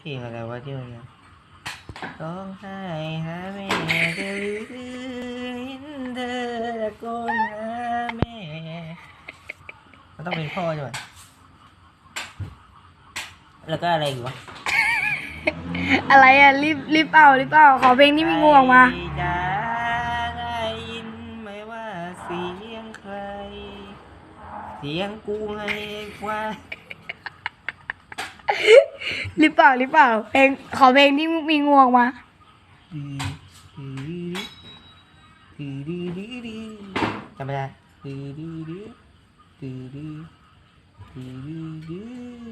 เพลงอะไรวะที่มันร้องไห้หาแม่เธอเห็นเธอตะโกนหาแม่ มันต้องเป็นพ่อใช่ไหมแล้วก็อะไรอีกวะอะไรอะรีบรีบเอารีบเอาขอเพลงที่มีงูออกมาใครจะได้ยินไหมว่าเสียงใคร เสียงกูไงว่า รีบเปล่ารีบเปล่า เพลงขอเพลงที่มีงูออกมาดีดีดีดีจำไม่ได้ดีดีดีดีดีดีดี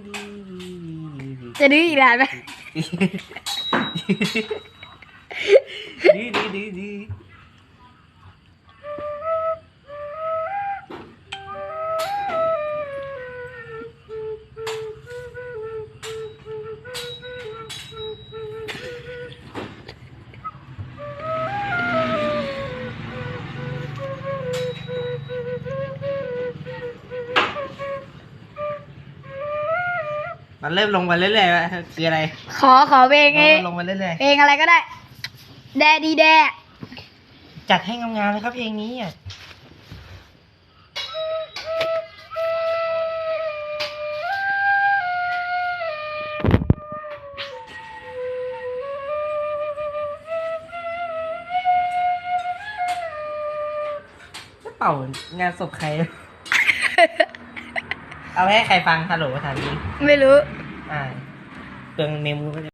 ดีดีดีจะดื้ออีกแล้วไหมดีดีดีดี มันเริ่มลงมาเรื่อยๆแล้วคืออะไรขอขอเพลงไอ้ลงมาเรื่อยเพลงอะไรก็ได้ แดดีแดๆจัดให้งามๆเลยครับเพลงนี้อะจะเป่างานศพใคร เอาให้ใครฟังฮัลโหลถามจริงไม่รู้ อ่าเปลืองเมมกูก็จะ